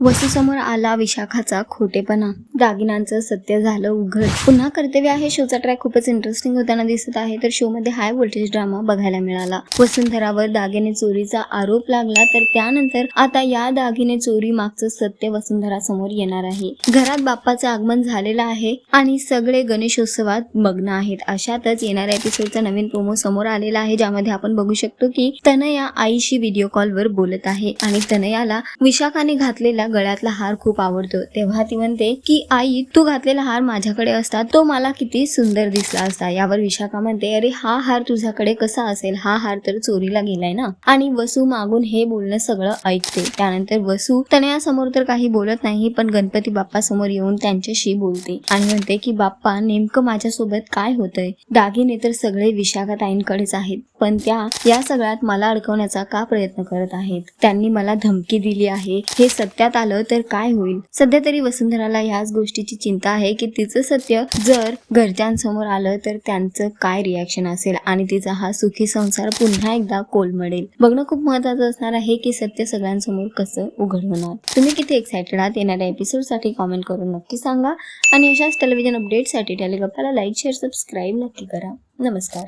वसूसमोर आला विशाखाचा खोटेपणा. दागिन्यांचं सत्य झालं उघड. पुन्हा कर्तव्य आहे शोचा ट्रॅक खूपच इंटरेस्टिंग होताना दिसत आहे. तर शो मध्ये हाय व्होल्टेज ड्रामा बघायला मिळाला. वसुंधरावर दागिने चोरीचा आरोप लागला तर त्यानंतर आता या दागिने चोरी मागचं सत्य वसुंधरा समोर येणार आहे. घरात बाप्पाचं आगमन झालेलं आहे आणि सगळे गणेशोत्सवात मग्न आहेत. अशातच येणाऱ्या एपिसोडचा नवीन प्रोमो समोर आलेला आहे ज्यामध्ये आपण बघू शकतो की तनया आईशी व्हिडिओ कॉलवर बोलत आहे आणि तनयाला विशाखाने घातलेला गळ्यातला हार खूप आवडतो. तेव्हा ती म्हणते की आई तू घातलेला हार माझ्याकडे असता तो मला किती सुंदर दिसला असता. यावर विशाखा म्हणते अरे हा हार तुझ्याकडे कसा असेल? हा हार तर चोरीला गेलाय ना? आणि वसू मागून हे बोलणं सगळं ऐकते. त्यानंतर वसू तनयासमोर तर काही बोलत नाही पण गणपती बाप्पा समोर येऊन त्यांच्याशी बोलते आणि म्हणते की बाप्पा नेमकं माझ्यासोबत काय होतंय? दागिने तर सगळे विशाखाताईंकडेच आहेत पण त्या या सगळ्यात मला अडकवण्याचा का प्रयत्न करत आहेत? त्यांनी मला धमकी दिली आहे. हे सत्यात आलं तर काय होईल? सध्या तरी वसुंधराला ह्याच गोष्टीची चिंता आहे की तिचं सत्य जर घरच्यांसमोर आलं तर त्यांचं काय रिॲक्शन असेल? आणि तिचा हा सुखी संसार पुन्हा एकदा कोलमडेल. बघणं खूप महत्वाचं असणार आहे की सत्य सगळ्यांसमोर कसं उघड होणार तुम्ही किती एक्सायटेड आहात? येणाऱ्या एपिसोडसाठी कॉमेंट करून नक्की सांगा. आणि अशाच टेलिव्हिजन अपडेटसाठी टेलिग्राफाला लाईक शेअर सबस्क्राईब नक्की करा. नमस्कार.